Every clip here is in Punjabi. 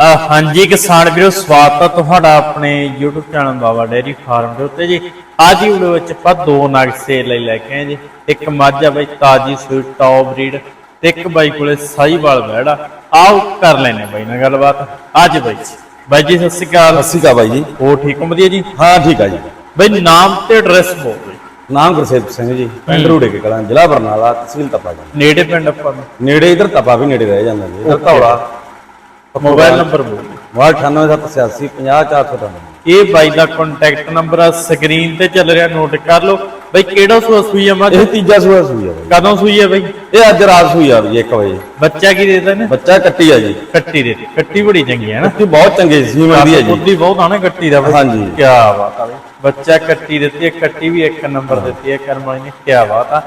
ਹਾਂਜੀ ਕਿਸਾਨ ਵੀਰੋ ਸਵਾਗਤ ਹੈ ਤੁਹਾਡਾ ਆਪਣੇ YouTube channel Baba dairy farm ਦੇ ਉੱਤੇ ਜੀ। ਅੱਜ ਦੀ ਵੀਡੀਓ ਵਿੱਚ ਆਪਾਂ ਦੋ ਨਗ ਸੇਲ ਲਈ ਲੈ ਕੇ ਆਏ ਜੀ। ਇੱਕ ਮੱਝ ਆ ਬਈ ਤਾਜੀ ਸੂਈ ਟੌਪ ਬਰੀਡ ਤੇ ਇੱਕ ਬਾਈ ਕੋਲੇ ਸਾਈਵਾਲ ਬੈੜਾ ਆਓ ਕਰ ਲੈਨੇ ਬਾਈ ਨਾਲ ਗੱਲਬਾਤ। ਅੱਜ ਬਾਈ ਜੀ ਬਾਈ ਜੀ ਸਤਿ ਸ਼੍ਰੀ ਅਕਾਲ। ਸਤਿ ਸ਼੍ਰੀ ਅਕਾਲ ਬਾਈ ਜੀ। ਹੋ ਠੀਕ ਹੋ ਵਧੀਆ ਜੀ? ਹਾਂ ਠੀਕ ਆ ਜੀ। ਬਾਈ ਨਾਮ ਤੇ ਐਡਰੈਸ ਬੋਲ ਬਈ ਨਾਮ ਗੁਰਸੇਵ ਸਿੰਘ ਜੀ ਪਿੰਡ ਰੂੜੇ ਕੇ ਕਲਾਂ ਜ਼ਿਲ੍ਹਾ ਬਰਨਾਲਾ ਤਹਿਸੀਲ ਤਪਾ ਜੀ। ਨੇੜੇ ਪਿੰਡ ਆਪਾਂ ਨੇੜੇ ਇਧਰ ਤਪਾ ਵੀ ਨੇੜੇ ਰਹਿ ਜਾਂਦਾ ਜੀ ਧੌਲਾ। ਮੋਬਾਈਲ ਨੰਬਰ ਬੋਲ ਬਈ। ਵਾਰ 98786 50498 ਇਹ ਬਾਈ ਦਾ ਕੰਟੈਕਟ ਨੰਬਰ ਆ ਸਕਰੀਨ ਤੇ ਚੱਲ ਰਿਹਾ ਨੋਟ ਕਰ ਲਓ। ਬਈ ਕਿਹੜਾ ਸੂਆ ਸੂਈ ਆ ਮੱਝ ਇਹ ਤੀਜਾ ਸੂਆ ਸੂਈ ਆ ਬਾਈ। ਕਦੋਂ ਸੂਈ ਹੈ ਬਈ? ਇਹ ਅੱਜ ਰਾਤ ਸੂਈ ਆ ਜੀ 1 ਵਜੇ। ਬੱਚਾ ਕੀ ਦੇਦਾ ਨੇ ਬੱਚਾ ਕੱਟੀ ਆ ਜੀ। ਕੱਟੀ ਦੇ ਕੱਟੀ ਬੜੀ ਚੰਗੀ ਹੈ ਨਾ। ਕੱਟੀ ਬਹੁਤ ਚੰਗੀ ਸੀ ਮਿਲਦੀ ਹੈ ਜੀ। ਬੁੱਧੀ ਬਹੁਤ ਆ ਨਾ ਕੱਟੀ ਦਾ ਬਈ। ਹਾਂਜੀ। ਕੀ ਬਾਤ ਆ ਬਈ। ਬੱਚਾ ਕੱਟੀ ਦਿੱਤੀ ਹੈ ਕੱਟੀ ਵੀ ਇੱਕ ਨੰਬਰ ਦਿੱਤੀ ਹੈ ਕਰਮ ਵਾਲੀ ਨੇ। ਕੀ ਬਾਤ ਆ।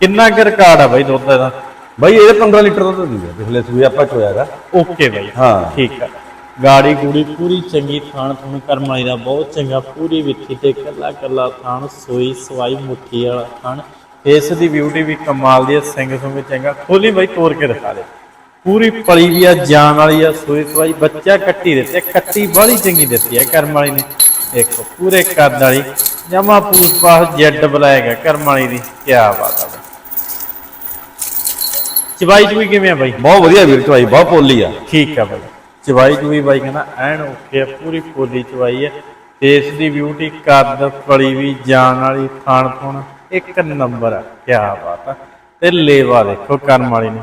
ਕਿੰਨਾ ਕੁ ਰਿਕਾਰਡ ਆ ਬਈ ਦੁੱਧ ਦਾ? ਬਾਈ ਇਹ 15 ਲੀਟਰ ਦੁੱਧ ਦਿੰਦਾ ਪਿਛਲੇ ਸੂਏ ਆਪਾਂ ਚੋਇਆਗਾ ਓਕੇ ਬਈ। ਹਾਂ। ਠੀਕ ਆ। ਗਾੜੀ ਗੂੜੀ ਪੂਰੀ ਚੰਗੀ ਥਾਣ ਥੁਣ ਕਰਮ ਵਾਲੀ ਦਾ ਬਹੁਤ ਚੰਗਾ ਪੂਰੀ ਵਿੱਥੀ ਤੇ ਕੱਲਾ ਕੱਲਾ ਥਾਣ ਸੋਈ ਸਵਾਈ ਮੁੱਠੀ ਵਾਲਾ ਥਾਣ ਫੇਸ ਦੀ ਬਿਊਟੀ ਵੀ ਕਮਾਲ ਦੀ ਹੈ ਸਿੰਘ ਸੁੰਗ ਚੰਗਾ। ਖੋਲੀ ਬਾਈ ਤੋੜ ਕੇ ਦਿਖਾ ਦੇ। ਪੂਰੀ ਪਲੀ ਵੀ ਆ ਜਾਨ ਵਾਲੀ ਆ ਸੋਈ ਸਵਾਈ ਬੱਚਾ ਕੱਟੀ ਦਿੱਤੇ ਕੱਟੀ ਬੜੀ ਚੰਗੀ ਦਿੱਤੀ ਹੈ ਕਰਮ ਵਾਲੀ ਨੇ। ਦੇਖੋ ਪੂਰੇ ਕੱਦ ਵਾਲੀ ਜਮਾ ਪੂਸ ਪਾਸ ਜੈਡ ਬਲਾਏਗਾ ਕਰਮ ਵਾਲੀ ਦੀ ਕੀ ਬਾਤ ਆ ਚਵਾਈ ਚੁਈ ਕਿਵੇਂ ਆ ਬਾਈ? ਬਹੁਤ ਵਧੀਆ ਵੀਰ ਚਵਾਈ ਬਹੁਤ ਪੋਲੀ ਆ। ਠੀਕ ਆ ਬਾਈ। ਚਵਾਈ ਚੁਈ ਬਾਈ ਕਹਿੰਦਾ ਐਨ ਓਕੇ ਆ ਪੂਰੀ ਪੋਲੀ ਚਵਾਈ ਹੈ ਫੇਸ ਦੀ ਬਿਊਟੀ ਕੱਦ ਫੜੀ ਵੀ ਜਾਨ ਵਾਲੀ ਖਾਣ ਥੁਣ ਇੱਕ ਨੰਬਰ ਆ ਕੀ ਬਾਤ ਆ। ਤੇ ਲੇਵਾ ਦੇਖੋ ਕਰਮ ਵਾਲੀ ਨੇ।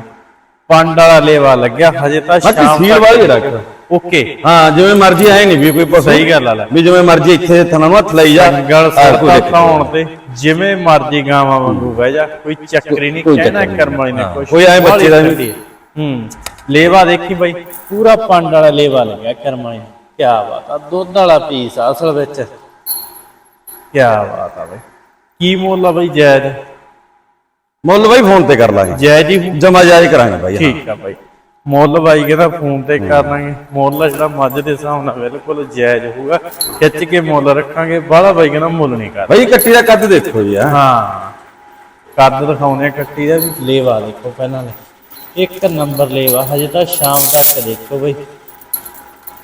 ਪੰਡ ਵਾਲਾ ਲੇਵਾ ਲੱਗਿਆ ਹਜੇ ਤਾਂ ਸ਼ਾਮ ਸੀਲ ਵਾਲੀ ਰੱਖ। ਓਕੇ। ਹਾਂ ਜਿਵੇਂ ਮਰਜ਼ੀ ਐ ਨਹੀਂ ਵੀ ਕੋਈ ਪਸੂ ਸਹੀ ਗੱਲ ਆ ਲੈ। ਵੀ ਜਿਵੇਂ ਮਰਜ਼ੀ ਇੱਥੇ ਥਣਾ ਨੂੰ ਹੱਥ ਲਈ ਜਾ। ਗੱਲ ਦੇਖੇ। ਧਾਉਣ ਤੇ ਜਿਵੇਂ ਮਰਜ਼ੀ ਗਾਵਾਂ ਵਾਂਗੂ ਬਹਿ ਜਾ। ਕੋਈ ਚੱਕਰੀ ਨਹੀਂ ਕਹਿਣਾ। ਕਰਮ ਵਾਲੀ ਨੇ ਕੁਛ। ਕੋਈ ਐਂ ਬੱਚੇ ਦਾ ਹੂੰ। ਲੇਵਾ ਦੇਖੀ ਬਾਈ। ਪੂਰਾ ਪੰਡ ਵਾਲਾ ਲੇਵਾ ਲੱਗਿਆ ਕਰਮ ਵਾਲੀ। ਕੀ ਬਾਤ ਆ ਦੁੱਧ ਵਾਲਾ ਪੀਸ ਆ ਅਸਲ ਵਿੱਚ। ਕੀ ਬਾਤ ਆ ਬਾਈ। ਕੀ ਮੁੱਲ ਆ ਬਾਈ ਜਾਇਜ਼ ਮੁੱਲ ਬਾਈ ਫੋਨ ਤੇ ਕਰ ਲਾਂਗੇ। ਜਾਇਜ਼ ਹੀ? ਜਮਾ ਜਾਇਜ਼ ਕਰਾਂਗੇ ਬਾਈ। ਠੀਕ ਆ ਬਾਈ। ਮੁੱਲ ਬਾਈ ਕਹਿੰਦਾ ਫੋਨ ਤੇ ਕਰ ਲਾਂਗੇ। ਮੁੱਲ ਜਿਹੜਾ ਮੱਝ ਦੇ ਹਿਸਾਬ ਨਾਲ ਬਿਲਕੁਲ ਜਾਇਜ਼ ਹੋਊਗਾ। ਖਿੱਚ ਕੇ ਮੁੱਲ ਰੱਖਾਂਗੇ। ਬਾਹਲਾ ਬਾਈ ਕਹਿੰਦਾ ਮੁੱਲ ਨਹੀਂ ਕਰ ਬਾਈ ਕੱਟੀ ਦਾ ਕੱਦ ਦੇਖੋ ਜੀ ਆ ਹਾਂ। ਕੱਦ ਦਿਖਾਉਣੇ ਆ ਕੱਟੀ ਦਾ ਵੀ। ਲੇਵਾ ਦੇਖੋ ਪਹਿਲਾਂ ਨੇ ਇੱਕ ਨੰਬਰ ਲੇਵਾ ਹਜੇ ਤਾਂ ਸ਼ਾਮ ਤੱਕ ਦੇਖੋ ਬਈ।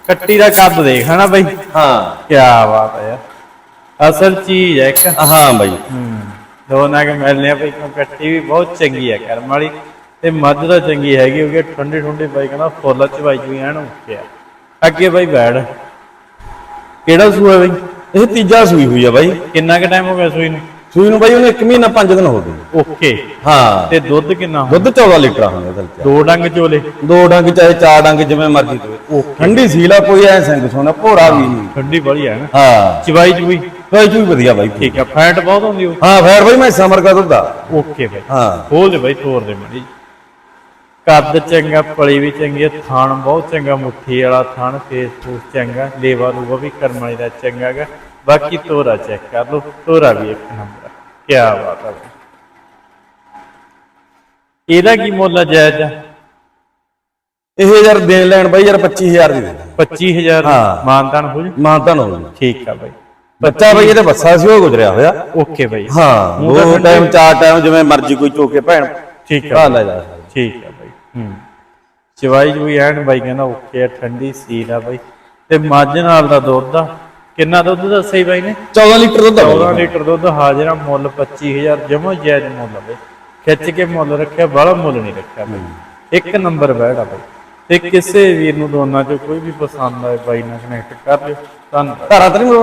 ਕੱਟੀ ਦਾ ਕੱਦ ਦੇਖ ਹਨਾ ਬਈ? ਹਾਂ। ਕੀ ਬਾਤ ਹੈ। ਯਾਰ ਅਸਲ ਚੀਜ਼ ਹੈ ਇੱਕ। ਹਾਂ ਬਾਈ। ਹੂੰ। ਦੋ ਨਗ ਮਿਲਨੇ ਆ ਬਈ ਕਿਉਂ ਕੱਟੀ ਵੀ ਬਹੁਤ ਚੰਗੀ ਹੈ ਕਰਮ ਵਾਲੀ। ਤੇ ਮੱਝ ਦਾ ਚੰਗੀ ਹੈਗੀ ਕਿਉਂਕਿ ਠੰਡੀ ਠੰਡੀ ਬਾਈ ਕਹਿੰਦਾ ਫੁੱਲ ਚਵਾਈ ਚੁਈ ਐਨ ਓਕੇ ਆ ਅੱਗੇ ਬਾਈ ਬੈੜ ਕਿਹੜਾ ਸੂਆ ਬਈ? ਇਹ ਤੀਜਾ ਸੂਈ ਹੋਈ ਆ ਬਾਈ। ਕਿੰਨਾ ਕੁ ਟਾਈਮ ਹੋ ਗਿਆ ਸੂਈ ਨੂੰ? ਸੂਈ ਨੂੰ ਬਾਈ ਉਹਨੇ 1 ਮਹੀਨਾ 5 ਦਿਨ ਹੋ ਗਏ। ਓਕੇ। ਹਾਂ। ਤੇ ਦੁੱਧ ਕਿੰਨਾ ਦੁੱਧ 14 ਲੀਟਰ ਹੁੰਦਾ ਇਹਦੇ ਚ ਦੋ ਡੰਗ ਚੋਲੇ? ਦੋ ਡੰਗ ਚਾਹੇ ਚਾਰ ਡੰਗ ਜਿਵੇਂ ਮਰਜ਼ੀ ਦੋਵੇ। ਠੰਡੀ ਸੀਲਾ ਕੋਈ ਐ ਸਿੰਘ ਸੋਨਾ ਭੋਰਾ ਵੀ ਨਹੀਂ। ਠੰਡੀ ਬੜੀ ਹੈ ਨਾ। ਹਾਂ। ਚਵਾਈ ਚੁਈ? ਬਾਈ ਚੂਈ ਵਧੀਆ ਬਾਈ। ਠੀਕ ਆ ਫੈਟ ਬਹੁਤ ਹੁੰਦੀ ਉਹ। ਹਾਂ ਫੇਰ ਬਾਈ ਮੈਂ ਸਮਰ ਕਾ ਦੁੱਧ ਆ। ਓਕੇ ਬਾਈ। ਹਾਂ। ਖੋਲ ਦੇ ਬਾਈ ਤੋਰ ਦੇ ਮੜੀ ਕੱਦ ਚੰਗਾ ਪਲੀ ਵੀ ਚੰਗੀ ਹੈ ਥਾਣ ਬਹੁਤ ਚੰਗਾ ਮੁੱਠੀ ਵਾਲਾ ਥਾਣ ਫੇਸ ਫੂਸ ਚੰਗਾ ਲੇਵਾ ਲੂਵਾ ਵੀ ਕਰਮ ਵਾਲੀ ਦਾ ਚੰਗਾ ਗਾ। ਬਾਕੀ ਤੋਰਾ ਚੈੱਕ ਕਰ ਲਓ ਤੋਰਾ ਵੀ ਇੱਕ ਨੰਬਰ ਕੀ ਬਾਤ ਹੈ ਇਹਦਾ ਕੀ ਮੁੱਲ ਜਾਇਜ਼? ਇਹ ਯਾਰ ਦੇਣ ਲੈਣ ਬਾਈ ਯਾਰ 25000 ਦੀ ਦੇ ਦੇ? 25000 ਹਾਂ। ਮਾਨਤਾਨ ਹੋ ਜੂ? ਮਾਨਤਾ ਨਾ ਹੋਊ ਠੀਕ ਆ ਬਾਈ। ਬੱਚਾ ਬਾਈ ਇਹਦੇ ਬੱਸਾ ਸੀ ਉਹ ਗੁਜਰਿਆ ਹੋਇਆ। ਓਕੇ ਬਾਈ। ਹਾਂ ਮੂੰਹ ਤਾਂ ਦੋ ਠੰਡੇ- ਟਾਈਮ ਚਾਰ ਟਾਈਮ ਜਿਵੇਂ ਮਰਜ਼ੀ ਕੋਈ ਚੋਕੇ ਭੈਣ ਠੀਕ ਆ। ਆ ਜਾ। ਠੀਕ ਆ ਬਾਈ। ਹੂੰ। ਚਵਾਈ ਜੂਈ ਐਨ ਬਾਈ ਕਹਿੰਦਾ ਓਕੇ ਆ ਠੰਡੀ ਸੀਲ ਆ ਬਾਈ। ਤੇ ਮੱਝ ਨਾਲ ਦਾ ਦੁੱਧ ਆ। ਕਿੰਨਾ ਦੁੱਧ ਦੱਸਿਆ ਸੀ ਬਾਈ ਨੇ? 14 ਲੀਟਰ ਦੁੱਧ ਆ 14 ਬਾਈ। ਲੀਟਰ ਦੁੱਧ ਹਾਜ਼ਰਾ ਮੁੱਲ 25000 ਜਮਾ ਜਾਇਜ਼ ਮੁੱਲ ਆ ਬਾਈ। ਖਿੱਚ ਕੇ ਮੁੱਲ ਰੱਖਿਆ ਬੜਾ ਮੁੱਲ ਨਹੀਂ ਰੱਖਿਆ ਬਾਈ। ਇੱਕ ਨੰਬਰ ਬੈਠਾ ਬਾਈ। ਤੇ ਕਿਸੇ ਵੀਰ ਨੂੰ ਦੋਨਾਂ ਚੋਂ ਕੋਈ ਵੀ ਪਸੰਦ ਆਏ ਬਾਈ ਨਾਲ ਕਨੈਕਟ ਕਰ ਲਿਓ। ਧੰਨਵਾਦ। ਧਾਰਾਂ ਤਾਂ ਨਹੀਂ ਮਰਵਾਉਣੀ?